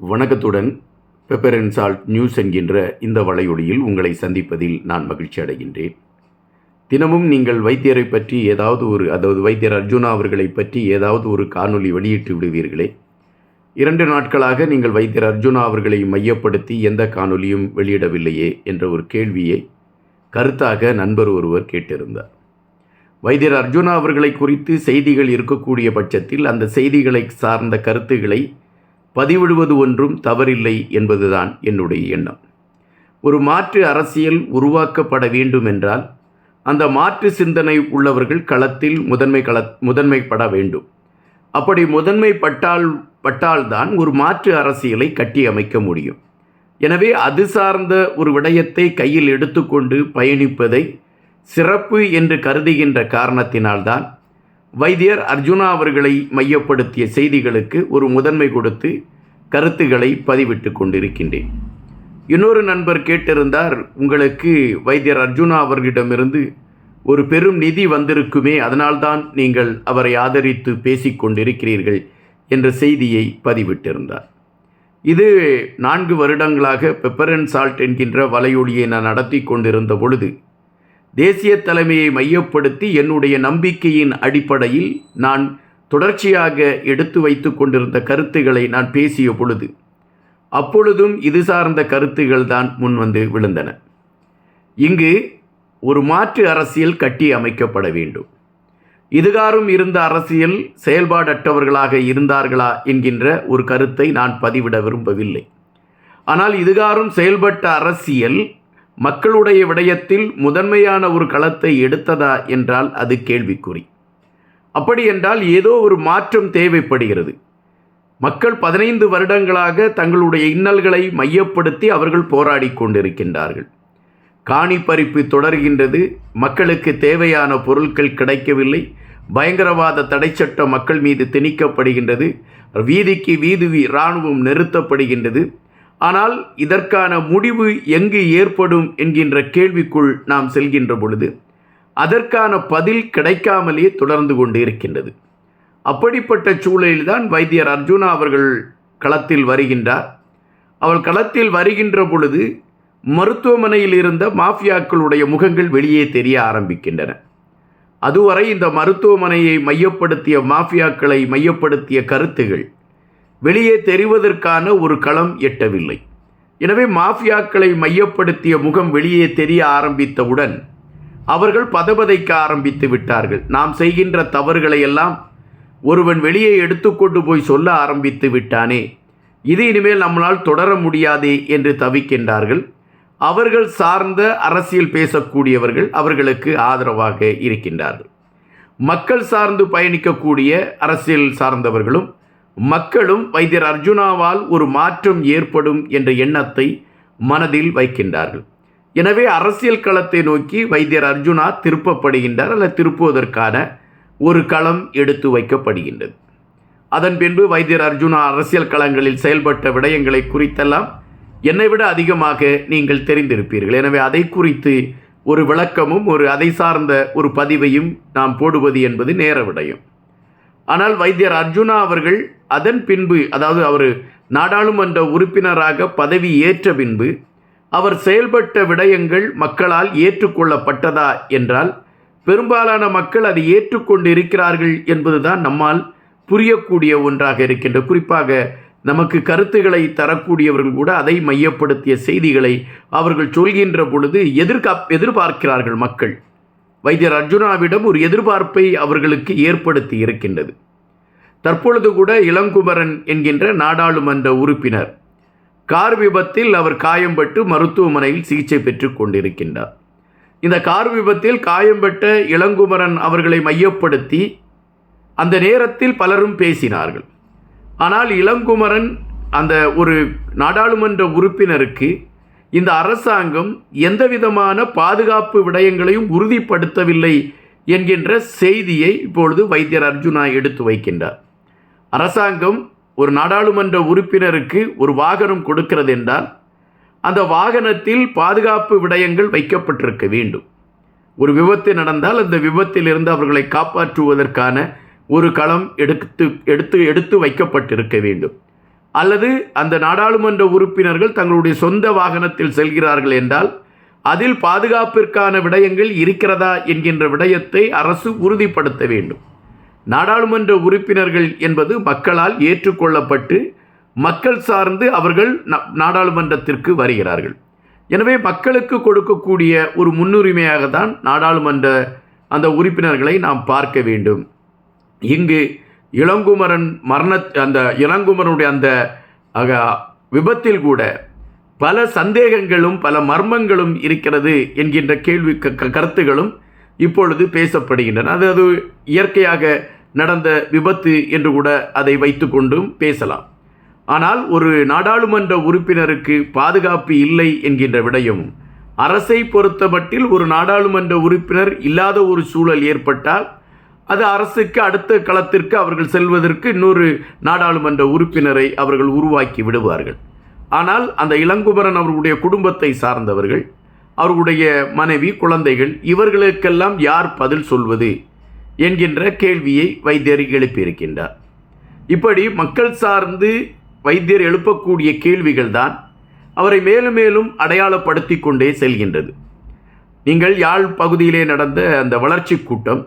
வணக்கத்துடன் pepper and salt news என்கின்ற இந்த வலையொலியில் உங்களை சந்திப்பதில் நான் மகிழ்ச்சி அடைகின்றேன். தினமும் நீங்கள் வைத்தியரை பற்றி ஏதாவது ஒரு அதாவது வைத்தியர் அர்ஜுனா அவர்களை பற்றி ஏதாவது ஒரு காணொலி வெளியிட்டு விடுவீர்களே? இரண்டு நாட்களாக நீங்கள் வைத்தியர் அர்ஜுனா அவர்களை மையப்படுத்தி எந்த காணொலியும் வெளியிடவில்லையே என்ற ஒரு கேள்வியை கருத்தாக நண்பர் ஒருவர் கேட்டிருந்தார். வைத்தியர் அர்ஜுனா அவர்களை குறித்து செய்திகள் இருக்கக்கூடிய பட்சத்தில் அந்த செய்திகளை சார்ந்த கருத்துக்களை பதிவிடுவது ஒன்றும் தவறில்லை என்பதுதான் என்னுடைய எண்ணம். ஒரு மாற்று அரசியல் உருவாக்கப்பட வேண்டும் என்றால் அந்த மாற்று சிந்தனை உள்ளவர்கள் களத்தில் முதன்மை கள முதன்மைப்பட வேண்டும். அப்படி முதன்மைப்பட்டால் பட்டால்தான் ஒரு மாற்று அரசியலை கட்டி அமைக்க முடியும். எனவே அது சார்ந்த ஒரு விடயத்தை கையில் எடுத்துக்கொண்டு பயணிப்பதை சிறப்பு என்று கருதுகின்ற காரணத்தினால்தான் வைத்தியர் அர்ஜுனா அவர்களை மையப்படுத்திய செய்திகளுக்கு ஒரு முதன்மை கொடுத்து கருத்துக்களை பதிவிட்டு கொண்டிருக்கின்றேன். இன்னொரு நண்பர் கேட்டிருந்தார் உங்களுக்கு வைத்தியர் அர்ஜுனா அவர்களிடமிருந்து ஒரு பெரும் நிதி வந்திருக்குமே அதனால்தான் நீங்கள் அவரை ஆதரித்து பேசிக்கொண்டிருக்கிறீர்கள் என்ற செய்தியை பதிவிட்டிருந்தார். இது நான்கு வருடங்களாக பெப்பர் அண்ட் சால்ட் என்கின்ற வலையொலியை நான் நடத்தி கொண்டிருந்த பொழுது தேசிய தலைமையை மையப்படுத்தி என்னுடைய நம்பிக்கையின் அடிப்படையில் நான் தொடர்ச்சியாக எடுத்து வைத்து கொண்டிருந்த கருத்துக்களை நான் பேசிய பொழுது அப்பொழுதும் இது சார்ந்த கருத்துகள் தான் முன் வந்து விழுந்தன. இங்கு ஒரு மாற்று அரசியல் கட்டி அமைக்கப்பட வேண்டும். இதுகாரும் இருந்த அரசியல் செயல்பாடற்றவர்களாக இருந்தார்களா என்கின்ற ஒரு கருத்தை நான் பதிவிட விரும்பவில்லை. ஆனால் இதுகாரும் செயல்பட்ட அரசியல் மக்களுடைய விடயத்தில் முதன்மையான ஒரு களத்தை எடுத்ததா என்றால் அது கேள்விக்குறி. அப்படி என்றால் ஏதோ ஒரு மாற்றம் தேவைப்படுகிறது. மக்கள் பதினைந்து வருடங்களாக தங்களுடைய இன்னல்களை மையப்படுத்தி அவர்கள் போராடி கொண்டிருக்கின்றார்கள். காணி பறிப்பு தொடர்கின்றது. மக்களுக்கு தேவையான பொருட்கள் கிடைக்கவில்லை. பயங்கரவாத தடை சட்டம் மக்கள் மீது திணிக்கப்படுகின்றது. வீதிக்கு வீதி இராணுவம் நிறுத்தப்படுகின்றது. ஆனால் இதற்கான முடிவு எங்கு ஏற்படும் என்கின்ற கேள்விக்குள் நாம் செல்கின்ற பொழுது அதற்கான பதில் கிடைக்காமலே தொடர்ந்து கொண்டு இருக்கின்றது. அப்படிப்பட்ட சூழலில்தான் வைத்தியர் அர்ஜுனா அவர்கள் களத்தில் வருகின்றார். அவள் களத்தில் வருகின்ற பொழுது மருத்துவமனையில் இருந்த மாஃபியாக்களுடைய முகங்கள் வெளியே தெரிய ஆரம்பிக்கின்றன. அதுவரை இந்த மருத்துவமனையை மையப்படுத்திய மாஃபியாக்களை மையப்படுத்திய கருத்துகள் வெளியே தெரிவதற்கான ஒரு களம் எட்டவில்லை. எனவே மாஃபியாக்களை மையப்படுத்திய முகம் வெளியே தெரிய ஆரம்பித்தவுடன் அவர்கள் பதபதைக்க ஆரம்பித்து விட்டார்கள். நாம் செய்கின்ற தவறுகளை எல்லாம் ஒருவன் வெளியே எடுத்துக்கொண்டு போய் சொல்ல ஆரம்பித்து விட்டானே. இது இனிமேல் நம்மளால் தொடர முடியாதே என்று தவிக்கின்றார்கள். அவர்கள் சார்ந்த அரசியல் பேசக்கூடியவர்கள் அவர்களுக்கு ஆதரவாக இருக்கின்றார்கள். மக்கள் சார்ந்து பயணிக்கக்கூடிய அரசியல் சார்ந்தவர்களும் மக்களும் வைத்தியர் அர்ஜுனாவால் ஒரு மாற்றம் ஏற்படும் என்ற எண்ணத்தை மனதில் வைக்கின்றார்கள். எனவே அரசியல் களத்தை நோக்கி வைத்தியர் அர்ஜுனா திருப்பப்படுகின்றார் அல்ல திருப்புவதற்கான ஒரு களம் எடுத்து வைக்கப்படுகின்றது. அதன் பின்பு வைத்தியர் அர்ஜுனா அரசியல் களங்களில் செயல்பட்ட விடயங்களை குறித்தெல்லாம் என்னை விட அதிகமாக நீங்கள் தெரிந்திருப்பீர்கள். எனவே அதை குறித்து ஒரு விளக்கமும் ஒரு அதை சார்ந்த ஒரு பதிவையும் நாம் போடுவது என்பது நேர விடயம். ஆனால் வைத்தியர் அர்ஜுனா அவர்கள் அதன் பின்பு அதாவது அவர் நாடாளுமன்ற உறுப்பினராக பதவி ஏற்ற பின்பு அவர் செயல்பட்ட விடயங்கள் மக்களால் ஏற்றுக்கொள்ளப்பட்டதா என்றால் பெரும்பாலான மக்கள் அதை ஏற்றுக்கொண்டு இருக்கிறார்கள் என்பதுதான் நம்மால் புரியக்கூடிய ஒன்றாக இருக்கின்ற குறிப்பாக நமக்கு கருத்துக்களை தரக்கூடியவர்கள் கூட அதை மையப்படுத்திய செய்திகளை அவர்கள் சொல்கின்ற பொழுது எதிர்கா எதிர்பார்க்கிறார்கள் மக்கள். வைத்தியர் அர்ஜுனாவிடம் ஒரு எதிர்பார்ப்பை அவர்களுக்கு ஏற்படுத்தி இருக்கின்றது. தற்பொழுது கூட இளங்குமரன் என்கின்ற நாடாளுமன்ற உறுப்பினர் கார் விபத்தில் அவர் காயம்பட்டு மருத்துவமனையில் சிகிச்சை பெற்று கொண்டிருக்கின்றார். இந்த கார் விபத்தில் காயம்பட்ட இளங்குமரன் அவர்களை மையப்படுத்தி அந்த நேரத்தில் பலரும் பேசினார்கள். ஆனால் இளங்குமரன் அந்த ஒரு நாடாளுமன்ற உறுப்பினருக்கு இந்த அரசாங்கம் எந்தவிதமான பாதுகாப்பு விடயங்களையும் உறுதிப்படுத்தவில்லை என்கின்ற செய்தியை இப்பொழுது வைத்தியர் அர்ஜுனா எடுத்து வைக்கின்றார். அரசாங்கம் ஒரு நாடாளுமன்ற உறுப்பினருக்கு ஒரு வாகனம் கொடுக்கிறது என்றால் அந்த வாகனத்தில் பாதுகாப்பு விடயங்கள் வைக்கப்பட்டிருக்க வேண்டும். ஒரு விபத்து நடந்தால் அந்த விபத்திலிருந்து அவர்களை காப்பாற்றுவதற்கான ஒரு களம் எடுத்து எடுத்து எடுத்து வைக்கப்பட்டிருக்க வேண்டும். அல்லது அந்த நாடாளுமன்ற உறுப்பினர்கள் தங்களுடைய சொந்த வாகனத்தில் செல்கிறார்கள் என்றால் அதில் பாதுகாப்பிற்கான விடயங்கள் இருக்கிறதா என்கின்ற விடயத்தை அரசு உறுதிப்படுத்த வேண்டும். நாடாளுமன்ற உறுப்பினர்கள் என்பது மக்களால் ஏற்றுக்கொள்ளப்பட்டு மக்கள் சார்ந்து அவர்கள் நாடாளுமன்றத்திற்கு வருகிறார்கள். எனவே மக்களுக்கு கொடுக்கக்கூடிய ஒரு முன்னுரிமையாக தான் நாடாளுமன்ற அந்த உறுப்பினர்களை நாம் பார்க்க வேண்டும். இங்கு இளங்குமரன் மரண அந்த இளங்குமரனுடைய அந்த விபத்தில் கூட பல சந்தேகங்களும் பல மர்மங்களும் இருக்கிறது என்கின்ற கேள்வி க- க- கருத்துகளும் இப்பொழுது பேசப்படுகின்றன. அது அது இயற்கையாக நடந்த விபத்து என்று கூட அதை வைத்துக்கொண்டும் பேசலாம். ஆனால் ஒரு நாடாளுமன்ற உறுப்பினருக்கு பாதுகாப்பு இல்லை என்கின்ற விடயமும் அரசை பொறுத்தமட்டில் ஒரு நாடாளுமன்ற உறுப்பினர் இல்லாத ஒரு சூழல் ஏற்பட்டால் அது அரசுக்கு அடுத்த களத்திற்கு அவர்கள் செல்வதற்கு இன்னொரு நாடாளுமன்ற உறுப்பினரை அவர்கள் உருவாக்கி விடுவார்கள். ஆனால் அந்த இளங்குமரன் அவர்களுடைய குடும்பத்தை சார்ந்தவர்கள் அவர்களுடைய மனைவி குழந்தைகள் இவர்களுக்கெல்லாம் யார் பதில் சொல்வது என்கின்ற கேள்வியை வைத்தியர் எழுப்பியிருக்கின்றார். இப்படி மக்கள் சார்ந்து வைத்தியர் எழுப்பக்கூடிய கேள்விகள் தான் அவரை மேலும் மேலும் அடையாளப்படுத்தி கொண்டே செல்கின்றது. நீங்கள் யாழ் பகுதியிலே நடந்த அந்த வளர்ச்சி கூட்டம்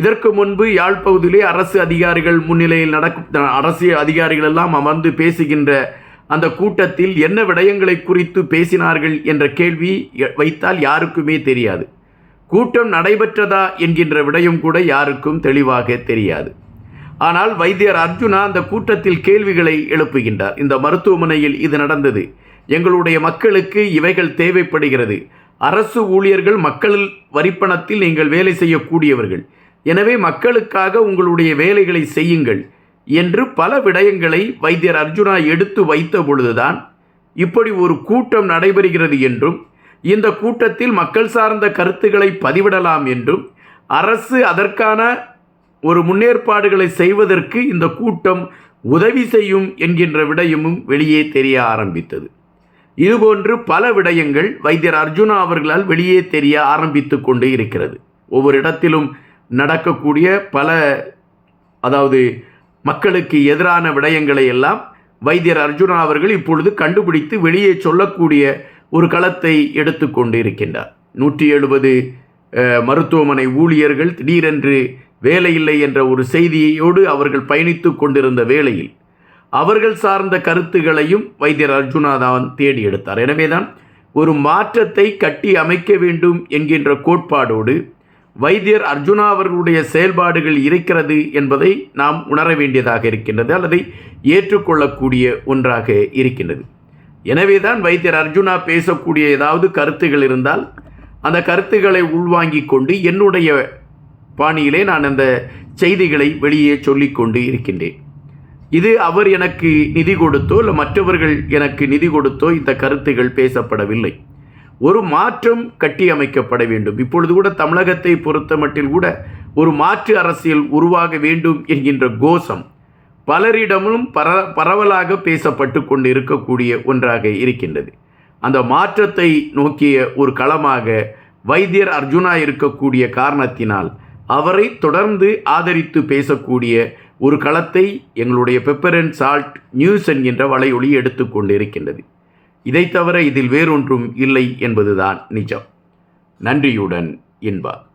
இதற்கு முன்பு யாழ் பகுதியிலே அரசு அதிகாரிகள் முன்னிலையில் நடக்கும் அரசு அதிகாரிகள் எல்லாம் அமர்ந்து பேசுகின்ற அந்த கூட்டத்தில் என்ன விடயங்களை குறித்து பேசினார்கள் என்ற கேள்வி வைத்தால் யாருக்குமே தெரியாது. கூட்டம் நடைபெற்றதா என்கின்ற விடயம் கூட யாருக்கும் தெளிவாக தெரியாது. ஆனால் வைத்தியர் அர்ஜுனா அந்த கூட்டத்தில் கேள்விகளை எழுப்புகின்றார். இந்த மருத்துவமனையில் இது நடந்தது. எங்களுடைய மக்களுக்கு இவைகள் தேவைப்படுகிறது. அரசு ஊழியர்கள் மக்கள் வரிப்பணத்தில் நீங்கள் வேலை செய்யக்கூடியவர்கள். எனவே மக்களுக்காக உங்களுடைய வேலைகளை செய்யுங்கள் என்று பல விடயங்களை வைத்தியர் அர்ஜுனா எடுத்து வைத்த பொழுதுதான் இப்படி ஒரு கூட்டம் நடைபெறுகிறது என்றும் இந்த கூட்டத்தில் மக்கள் சார்ந்த கருத்துக்களை பதிவிடலாம் என்றும் அரசு அதற்கான ஒரு முன்னேற்பாடுகளை செய்வதற்கு இந்த கூட்டம் உதவி செய்யும் என்கின்ற விடயமும் வெளியே தெரிய ஆரம்பித்தது. இதுபோன்று பல விடயங்கள் வைத்தியர் அர்ஜுனா அவர்களால் வெளியே தெரிய ஆரம்பித்து கொண்டு இருக்கிறது. ஒவ்வொரு இடத்திலும் நடக்கக்கூடிய பல அதாவது மக்களுக்கு எதிரான விடயங்களை எல்லாம் வைத்தியர் அர்ஜுனா அவர்கள் இப்பொழுது கண்டுபிடித்து வெளியே சொல்லக்கூடிய ஒரு களத்தை எடுத்துக்கொண்டு இருக்கின்றார் நூற்றி எழுபது மருத்துவமனை ஊழியர்கள் திடீரென்று வேலையில்லை என்ற ஒரு செய்தியோடு அவர்கள் பயணித்து கொண்டிருந்த வேளையில் அவர்கள் சார்ந்த கருத்துகளையும் வைத்தியர் அர்ஜுனா தான் தேடி எடுத்தார். எனவேதான் ஒரு மாற்றத்தை கட்டி அமைக்க வேண்டும் என்கின்ற கோட்பாடோடு வைத்தியர் அர்ஜுனா அவர்களுடைய செயல்பாடுகள் இருக்கிறது என்பதை நாம் உணர வேண்டியதாக இருக்கின்றது அல்லது ஏற்றுக்கொள்ளக்கூடிய ஒன்றாக இருக்கின்றது. எனவே தான் வைத்தியர் அர்ஜுனா பேசக்கூடிய ஏதாவது கருத்துகள் இருந்தால் அந்த கருத்துக்களை உள்வாங்கி கொண்டு என்னுடைய பாணியிலே நான் அந்த செய்திகளை வெளியே சொல்லிக்கொண்டு இருக்கின்றேன். இது அவர் எனக்கு நிதி கொடுத்தோ இல்லை மற்றவர்கள் எனக்கு நிதி கொடுத்தோ இந்த கருத்துகள் பேசப்படவில்லை. ஒரு மாற்றம் கட்டியமைக்கப்பட வேண்டும். இப்பொழுது கூட தமிழகத்தை பொறுத்தமட்டில் கூட ஒரு மாற்று அரசியல் உருவாக வேண்டும் என்கின்ற கோஷம் பலரிடமும் பர பரவலாக பேசப்பட்டு கொண்டு இருக்கக்கூடிய ஒன்றாக இருக்கின்றது. அந்த மாற்றத்தை நோக்கிய ஒரு களமாக வைத்தியர் அர்ஜுனா இருக்கக்கூடிய காரணத்தினால் அவரை தொடர்ந்து ஆதரித்து பேசக்கூடிய ஒரு களத்தை எங்களுடைய பெப்பர் அண்ட் சால்ட் நியூஸ் என்கின்ற வலையொலி எடுத்துக்கொண்டு இருக்கின்றது இதை தவிர இதில் வேறொன்றும் இல்லை என்பதுதான் நிஜம். நன்றியுடன் இன்பா.